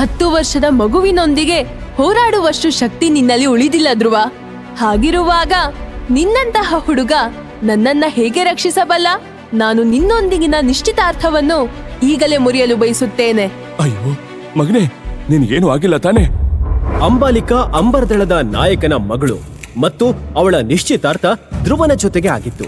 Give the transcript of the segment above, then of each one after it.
ಹತ್ತು ವರ್ಷದ ಮಗುವಿನೊಂದಿಗೆ ಹೋರಾಡುವಷ್ಟು ಶಕ್ತಿ ನಿನ್ನಲ್ಲಿ ಉಳಿದಿಲ್ಲ ಧ್ರುವ. ಹಾಗಿರುವಾಗ ನಿನ್ನಂತಹ ಹುಡುಗ ನನ್ನನ್ನ ಹೇಗೆ ರಕ್ಷಿಸಬಲ್ಲ? ನಾನು ನಿನ್ನೊಂದಿಗಿನ ನಿಶ್ಚಿತಾರ್ಥವನ್ನು ಈಗಲೇ ಮುರಿಯಲು ಬಯಸುತ್ತೇನೆ. ಅಯ್ಯೋ ಮಗನೇ ನಿನ್ಗೇನು ಆಗಿಲ್ಲ ತಾನೇ? ಅಂಬಾಲಿಕಾ ಅಂಬರದಳದ ನಾಯಕನ ಮಗಳು ಮತ್ತು ಅವಳ ನಿಶ್ಚಿತಾರ್ಥ ಧ್ರುವನ ಜೊತೆಗೆ ಆಗಿತ್ತು.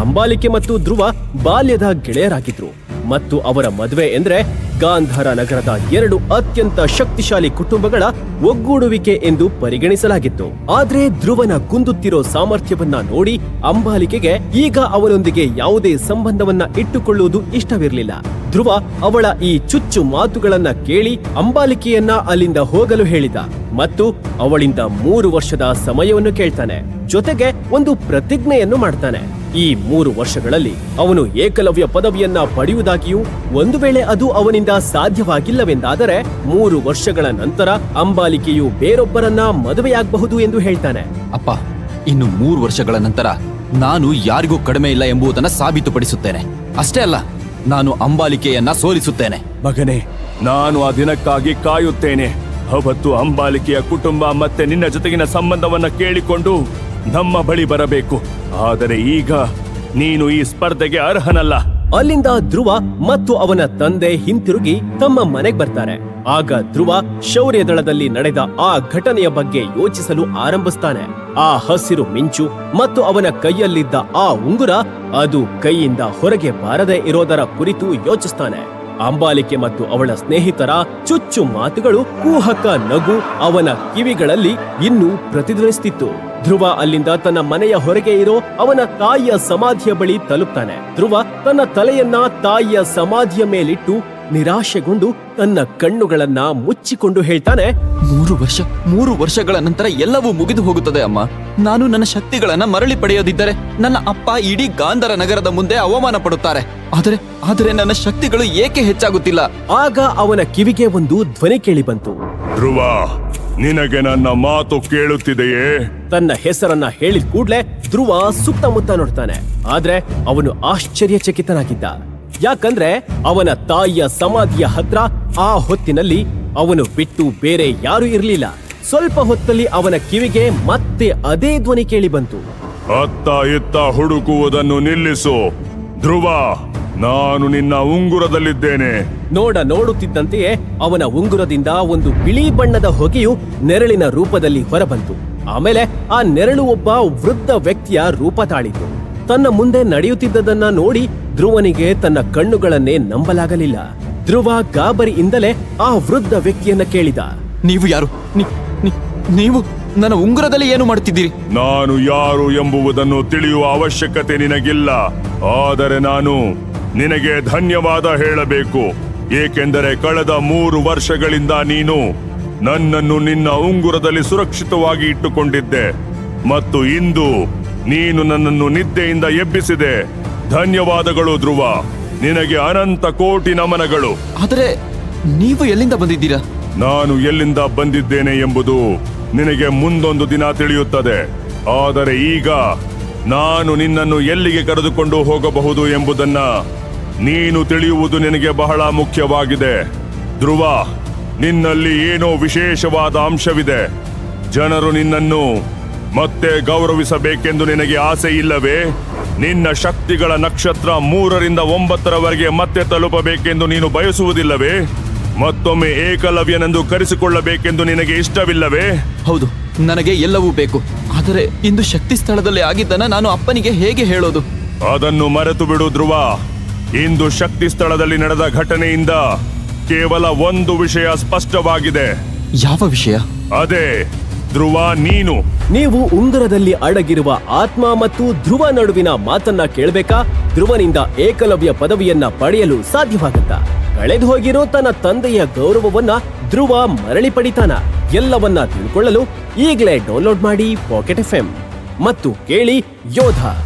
ಅಂಬಾಲಿಕೆ ಮತ್ತು ಧ್ರುವ ಬಾಲ್ಯದ ಗೆಳೆಯರಾಗಿದ್ರು. ಮತ್ತು ಅವರ ಮದುವೆ ಎಂದ್ರೆ ಗಾಂಧಾರ ನಗರದ ಎರಡು ಅತ್ಯಂತ ಶಕ್ತಿಶಾಲಿ ಕುಟುಂಬಗಳ ಒಗ್ಗೂಡುವಿಕೆ ಎಂದು ಪರಿಗಣಿಸಲಾಗಿತ್ತು. ಆದರೆ ಧ್ರುವನ ಕುಂದುತ್ತಿರೋ ಸಾಮರ್ಥ್ಯವನ್ನ ನೋಡಿ ಅಂಬಾಲಿಕೆಗೆ ಈಗ ಅವನೊಂದಿಗೆ ಯಾವುದೇ ಸಂಬಂಧವನ್ನ ಇಟ್ಟುಕೊಳ್ಳುವುದು ಇಷ್ಟವಿರಲಿಲ್ಲ. ಧ್ರುವ ಅವಳ ಈ ಚುಚ್ಚು ಮಾತುಗಳನ್ನ ಕೇಳಿ ಅಂಬಾಲಿಕೆಯನ್ನ ಅಲ್ಲಿಂದ ಹೋಗಲು ಹೇಳಿದ ಮತ್ತು ಅವಳಿಂದ ಮೂರು ವರ್ಷದ ಸಮಯವನ್ನು ಕೇಳ್ತಾನೆ. ಜೊತೆಗೆ ಒಂದು ಪ್ರತಿಜ್ಞೆಯನ್ನು ಮಾಡ್ತಾನೆ. ಈ ಮೂರು ವರ್ಷಗಳಲ್ಲಿ ಅವನು ಏಕಲವ್ಯ ಪದವಿಯನ್ನ ಪಡೆಯುವುದಾಗಿಯೂ ಒಂದು ವೇಳೆ ಅದು ಅವನಿಂದ ಸಾಧ್ಯವಾಗಿಲ್ಲವೆಂದಾದರೆ ಮೂರು ವರ್ಷಗಳ ನಂತರ ಅಂಬಾಲಿಕೆಯು ಬೇರೊಬ್ಬರನ್ನ ಮದುವೆಯಾಗಬಹುದು ಎಂದು ಹೇಳ್ತಾನೆ. ಅಪ್ಪ ಇನ್ನು ಮೂರು ವರ್ಷಗಳ ನಂತರ ನಾನು ಯಾರಿಗೂ ಕಡಿಮೆ ಇಲ್ಲ ಎಂಬುದನ್ನ ಸಾಬೀತುಪಡಿಸುತ್ತೇನೆ. ಅಷ್ಟೇ ಅಲ್ಲ ನಾನು ಅಂಬಾಲಿಕೆಯನ್ನ ಸೋಲಿಸುತ್ತೇನೆ. ಮಗನೇ ನಾನು ಆ ದಿನಕ್ಕಾಗಿ ಕಾಯುತ್ತೇನೆ. ಅವತ್ತು ಅಂಬಾಲಿಕೆಯ ಕುಟುಂಬ ಮತ್ತೆ ನಿನ್ನ ಜೊತೆಗಿನ ಸಂಬಂಧವನ್ನ ಕೇಳಿಕೊಂಡು ನಮ್ಮ ಬಳಿ ಬರಬೇಕು. ಆದರೆ ಈಗ ನೀನು ಈ ಸ್ಪರ್ಧೆಗೆ ಅರ್ಹನಲ್ಲ. ಅಲ್ಲಿಂದ ಧ್ರುವ ಮತ್ತು ಅವನ ತಂದೆ ಹಿಂತಿರುಗಿ ತಮ್ಮ ಮನೆಗೆ ಬರ್ತಾರೆ. ಆಗ ಧ್ರುವ ಶೌರ್ಯ ದಳದಲ್ಲಿ ನಡೆದ ಆ ಘಟನೆಯ ಬಗ್ಗೆ ಯೋಚಿಸಲು ಆರಂಭಿಸ್ತಾನೆ. ಆ ಹಸಿರು ಮಿಂಚು ಮತ್ತು ಅವನ ಕೈಯಲ್ಲಿದ್ದ ಆ ಉಂಗುರ ಅದು ಕೈಯಿಂದ ಹೊರಗೆ ಬಾರದೆ ಇರೋದರ ಕುರಿತು ಯೋಚಿಸ್ತಾನೆ. ಅಂಬಾಲಿಕೆ ಮತ್ತು ಅವಳ ಸ್ನೇಹಿತರ ಚುಚ್ಚು ಮಾತುಗಳು, ಕೂಹಕ ನಗು ಅವನ ಕಿವಿಗಳಲ್ಲಿ ಇನ್ನೂ ಪ್ರತಿಧ್ವನಿಸ್ತಿತ್ತು. ಧ್ರುವ ಅಲ್ಲಿಂದ ತನ್ನ ಮನೆಯ ಹೊರಗೆ ಇರೋ ಅವನ ತಾಯಿಯ ಸಮಾಧಿಯ ಬಳಿ ತಲುಪ್ತಾನೆ. ಧ್ರುವ ತನ್ನ ತಲೆಯನ್ನ ತಾಯಿಯ ಸಮಾಧಿಯ ಮೇಲಿಟ್ಟು ನಿರಾಶೆಗೊಂಡು ತನ್ನ ಕಣ್ಣುಗಳನ್ನ ಮುಚ್ಚಿಕೊಂಡು ಹೇಳ್ತಾನೆ ಮೂರು ವರ್ಷ ಮೂರು ವರ್ಷಗಳ ನಂತರ ಎಲ್ಲವೂ ಮುಗಿದು ಹೋಗುತ್ತದೆ ಅಮ್ಮ. ನಾನು ನನ್ನ ಶಕ್ತಿಗಳನ್ನ ಮರಳಿ ಪಡೆಯದಿದ್ದರೆ ನನ್ನ ಅಪ್ಪ ಇಡೀ ಗಾಂಧರ ನಗರದ ಮುಂದೆ ಅವಮಾನ ಪಡುತ್ತಾರೆ. ಆದರೆ ಆದರೆ ನನ್ನ ಶಕ್ತಿಗಳು ಏಕೆ ಹೆಚ್ಚಾಗುತ್ತಿಲ್ಲ? ಆಗ ಅವನ ಕಿವಿಗೆ ಒಂದು ಧ್ವನಿ ಕೇಳಿ ಬಂತು. ಧ್ರುವ ನಿನಗೆ ನನ್ನ ಮಾತು ಕೇಳುತ್ತಿದೆಯೇ? ತನ್ನ ಹೆಸರನ್ನ ಹೇಳಿದ ಕೂಡ್ಲೆ ಧ್ರುವ ಸುತ್ತಮುತ್ತ ನೋಡ್ತಾನೆ. ಆದ್ರೆ ಅವನು ಆಶ್ಚರ್ಯಚಕಿತನಾಗಿದ್ದ. ಯಾಕಂದ್ರೆ ಅವನ ತಾಯಿಯ ಸಮಾಧಿಯ ಹತ್ರ ಆ ಹೊತ್ತಿನಲ್ಲಿ ಅವನು ಬಿಟ್ಟು ಬೇರೆ ಯಾರೂ ಇರಲಿಲ್ಲ. ಸ್ವಲ್ಪ ಹೊತ್ತಲ್ಲಿ ಅವನ ಕಿವಿಗೆ ಮತ್ತೆ ಅದೇ ಧ್ವನಿ ಕೇಳಿ ಬಂತು. ಅತ್ತ ಇತ್ತ ಹುಡುಕುವುದನ್ನು ನಿಲ್ಲಿಸು. ಧ್ರುವ! ನಾನು ನಿನ್ನ ಉಂಗುರದಲ್ಲಿದ್ದೇನೆ. ನೋಡ ನೋಡುತ್ತಿದ್ದಂತೆಯೇ ಅವನ ಉಂಗುರದಿಂದ ಒಂದು ಬಿಳಿ ಬಣ್ಣದ ಹೊಗೆಯು ನೆರಳಿನ ರೂಪದಲ್ಲಿ ಹೊರಬಂತು. ಆಮೇಲೆ ಆ ನೆರಳು ಒಬ್ಬ ವೃದ್ಧ ವ್ಯಕ್ತಿಯ ರೂಪ ತಾಳಿತು. ತನ್ನ ಮುಂದೆ ನಡೆಯುತ್ತಿದ್ದದನ್ನ ನೋಡಿ ಧ್ರುವನಿಗೆ ತನ್ನ ಕಣ್ಣುಗಳನ್ನೇ ನಂಬಲಾಗಲಿಲ್ಲ. ಧ್ರುವ ಗಾಬರಿಯಿಂದಲೇ ಆ ವೃದ್ಧ ವ್ಯಕ್ತಿಯನ್ನ ಕೇಳಿದ. ನೀವು ಯಾರು? ನಿ- ನಿ- ನೀವು ನನ್ನ ಉಂಗುರದಲ್ಲಿ ಏನು ಮಾಡುತ್ತಿದ್ದೀರಿ? ನಾನು ಯಾರು ಎಂಬುವುದನ್ನು ತಿಳಿಯುವ ಅವಶ್ಯಕತೆ ನಿನಗಿಲ್ಲ. ಆದರೆ ನಾನು ನಿನಗೆ ಧನ್ಯವಾದ ಹೇಳಬೇಕು. ಏಕೆಂದರೆ ಕಳೆದ ಮೂರು ವರ್ಷಗಳಿಂದ ನೀನು ನನ್ನನ್ನು ನಿನ್ನ ಉಂಗುರದಲ್ಲಿ ಸುರಕ್ಷಿತವಾಗಿ ಇಟ್ಟುಕೊಂಡಿದ್ದೆ. ಮತ್ತು ಇಂದು ನೀನು ನನ್ನನ್ನು ನಿದ್ದೆಯಿಂದ ಎಬ್ಬಿಸಿದೆ. ಧನ್ಯವಾದಗಳು ಧ್ರುವ. ನಿನಗೆ ಅನಂತ ಕೋಟಿ ನಮನಗಳು. ಆದರೆ ನೀವು ಎಲ್ಲಿಂದ ಬಂದಿದ್ದೀರಾ? ನಾನು ಎಲ್ಲಿಂದ ಬಂದಿದ್ದೇನೆ ಎಂಬುದು ನಿನಗೆ ಮುಂದೊಂದು ದಿನ ತಿಳಿಯುತ್ತದೆ. ಆದರೆ ಈಗ ನಾನು ನಿನ್ನನ್ನು ಎಲ್ಲಿಗೆ ಕರೆದುಕೊಂಡು ಹೋಗಬಹುದು ಎಂಬುದನ್ನ ನೀನು ತಿಳಿಯುವುದು ನಿನಗೆ ಬಹಳ ಮುಖ್ಯವಾಗಿದೆ. ಧ್ರುವ ನಿನ್ನಲ್ಲಿ ಏನೋ ವಿಶೇಷವಾದ ಅಂಶವಿದೆ. ಜನರು ನಿನ್ನನ್ನು ಮತ್ತೆ ಗೌರವಿಸಬೇಕೆಂದು ನಿನಗೆ ಆಸೆ ಇಲ್ಲವೇ? ನಿನ್ನ ಶಕ್ತಿಗಳ ನಕ್ಷತ್ರ ಮೂರರಿಂದ ಒಂಬತ್ತರವರೆಗೆ ಮತ್ತೆ ತಲುಪಬೇಕೆಂದು ನೀನು ಬಯಸುವುದಿಲ್ಲವೇ? ಮತ್ತೊಮ್ಮೆ ಏಕಲವ್ಯನೆಂದು ಕರೆಸಿಕೊಳ್ಳಬೇಕೆಂದು ನಿನಗೆ ಇಷ್ಟವಿಲ್ಲವೇ? ಹೌದು ನನಗೆ ಎಲ್ಲವೂ ಬೇಕು. ಆದರೆ ಇಂದು ಶಕ್ತಿ ಸ್ಥಳದಲ್ಲಿ ಆಗಿದ್ದನ್ನ ನಾನು ಅಪ್ಪನಿಗೆ ಹೇಗೆ ಹೇಳೋದು? ಅದನ್ನು ಮರೆತು ಬಿಡು ಧ್ರುವ. ಇಂದು ಶಕ್ತಿ ಸ್ಥಳದಲ್ಲಿ ನಡೆದ ಘಟನೆಯಿಂದ ಕೇವಲ ಒಂದು ವಿಷಯ ಸ್ಪಷ್ಟವಾಗಿದೆ. ಯಾವ ವಿಷಯ? ಅದೇ ಧ್ರುವ ನೀನು. ನೀವು ಉಂಗುರದಲ್ಲಿ ಅಡಗಿರುವ ಆತ್ಮ ಮತ್ತು ಧ್ರುವ ನಡುವಿನ ಮಾತನ್ನ ಕೇಳಬೇಕಾ? ಧ್ರುವನಿಂದ ಏಕಲವ್ಯ ಪದವಿಯನ್ನ ಪಡೆಯಲು ಸಾಧ್ಯವಾಗುತ್ತಾ? ಕಳೆದು ಹೋಗಿರೋ ತನ್ನ ತಂದೆಯ ಗೌರವವನ್ನ ಧ್ರುವ ಮರಳಿ ಪಡಿತಾನ? ಎಲ್ಲವನ್ನ ತಿಳ್ಕೊಳ್ಳಲು ಈಗಲೇ ಡೌನ್ಲೋಡ್ ಮಾಡಿ ಪಾಕೆಟ್ ಎಫ್ ಮತ್ತು ಕೇಳಿ ಯೋಧ.